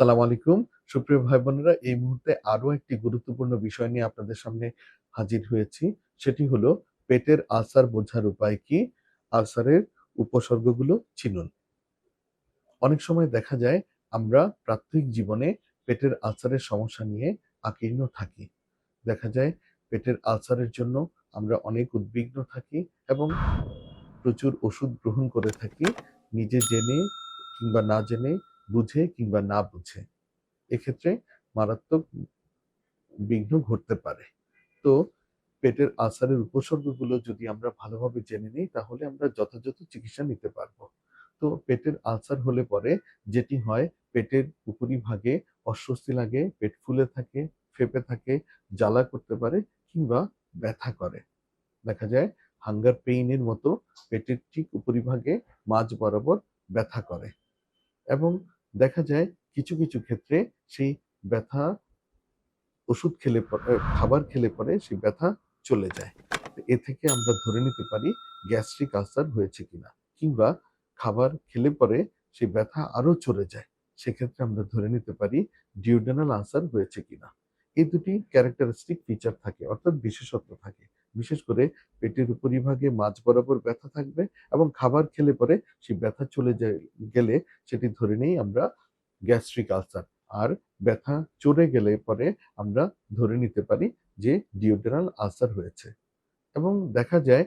আসসালামু আলাইকুম। সুপ্রিয় ভাই বোনেরা এই মুহূর্তে আরও একটি গুরুত্বপূর্ণ বিষয় নিয়ে আপনাদের সামনে হাজির হয়েছি। সেটি হলো, পেটের আলসার বোঝার উপায় কি? আলসারের উপসর্গগুলো চিনুন। অনেক সময় দেখা যায়, আমরা প্রাত্যহিক জীবনে পেটের আলসারের সমস্যা নিয়ে আকীর্ণ থাকি। দেখা যায়, পেটের আলসারের জন্য আমরা অনেক উদ্বিগ্ন থাকি এবং প্রচুর ওষুধ গ্রহণ করে থাকি, নিজে জেনে কিংবা না জেনে বুঝে কিংবা না বুঝে, এক্ষেত্রে মারাত্মক বিঘ্ন ঘটতে পারে। তো পেটের আলসারের উপসর্গগুলো যদি আমরা ভালোভাবে জেনে নিই, তাহলে আমরা যথাযথ চিকিৎসা নিতে পারব। তো পেটের আলসার হলে পরে যেটি হয়, পেটের উপরিভাগে অস্বস্তি লাগে, পেট ফুলে থাকে, ফেপে থাকে, জ্বালা করতে পারে কিংবা ব্যথা করে। দেখা যায় হাঙ্গার পেইনের মতো পেটের ঠিক উপরিভাগে মাঝ বরাবর ব্যথা করে এবং দেখা যায় কিছু কিছু ক্ষেত্রে সেই ব্যথা ওষুধ খেলে পরে খাবার খেলে পরে সেই ব্যথা চলে যায়। এ থেকে আমরা ধরে নিতে পারি গ্যাস্ট্রিক আলসার হয়েছে কিনা কিংবা খাবার খেলে পরে সেই ব্যথা আরও চলে যায়। সেক্ষেত্রে আমরা ধরে নিতে পারি ডিউডেনাল আলসার হয়েছে কিনা। এই দুটি ক্যারেক্টারিস্টিক ফিচার থাকে, অর্থাৎ বিশেষত্ব থাকে। বিশেষ করে পেটের উপরিভাগে মাঝ বরাবর ব্যথা থাকবে এবং খাবার খেলে পরে সেই ব্যথা চলে যায়, গেলে সেটি ধরে নেই আমরা গ্যাস্ট্রিক আলসার। আর ব্যথা চড়ে গেলে পরে আমরা ধরে নিতে পারি যে ডিওডেনাল আলসার হয়েছে। এবং দেখা যায়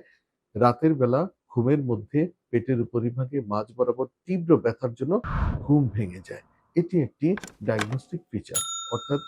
রাতের বেলা ঘুমের মধ্যে পেটের উপরিভাগে মাঝ বরাবর তীব্র ব্যথার জন্য ঘুম ভেঙে যায়। এটি একটি ডায়াগনস্টিক ফিচার অর্থাৎ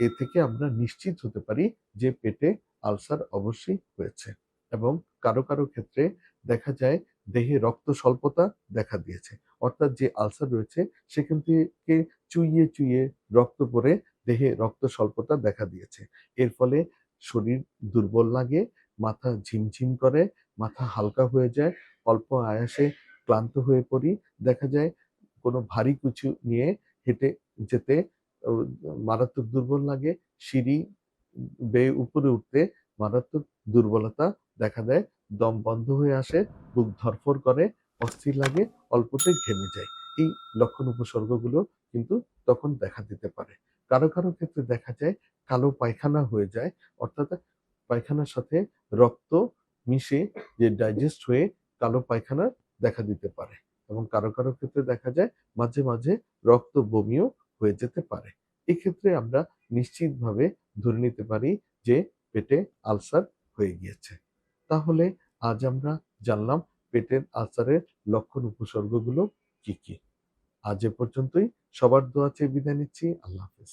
এ থেকে আমরা নিশ্চিত হতে পারি যে পেটে আলসার অবশ্যই হয়েছে এবং কারও কারও ক্ষেত্রে দেখা যায় দেহে রক্ত স্বল্পতা দেখা দিয়েছে। অর্থাৎ যে আলসার রয়েছে সেখান থেকে চুইয়ে চুইয়ে রক্ত পড়ে দেহে রক্ত স্বল্পতা দেখা দিয়েছে। এর ফলে শরীর দুর্বল লাগে, মাথা ঝিমঝিম করে, মাথা হালকা হয়ে যায়, অল্প আয়াসে ক্লান্ত হয়ে পড়ি। দেখা যায় কোনো ভারী কিছু নিয়ে হেঁটে যেতে মারাত্মক দুর্বল লাগে, সিঁড়ি বেয়ে উপরে উঠতে মারাত্মক দুর্বলতা দেখা দেয়, দম বন্ধ হয়ে আসে, বুক ধরফর করে, অস্থির লাগে অল্পতে ঘেমে যায়। এই লক্ষণ উপসর্গগুলো কিন্তু তখন দেখা দিতে পারে। কারও কারও ক্ষেত্রে দেখা যায় কালো পায়খানা হয়ে যায়, অর্থাৎ পায়খানার সাথে রক্ত মিশে যে ডাইজেস্ট হয়ে কালো পায়খানা দেখা দিতে পারে এবং কারও কারও ক্ষেত্রে দেখা যায় মাঝে মাঝে রক্ত বমিও হয়ে যেতে পারে। এক্ষেত্রে আমরা নিশ্চিতভাবে ধরে নিতে পারি যে পেটে আলসার হয়ে গিয়েছে। তাহলে আজ আমরা জানলাম পেটের আলসারের লক্ষণ উপসর্গগুলো কি কি। আজ এ পর্যন্তই। সবার দোয়া চেয়ে বিদায় নিচ্ছি। আল্লাহ হাফেজ।